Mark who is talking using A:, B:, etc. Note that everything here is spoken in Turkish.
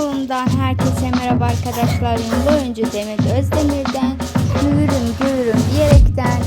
A: kanalımdan herkese merhaba arkadaşlar. Ünlü oyuncu Demet Özdemir'den mühürüm görürüm diyerekten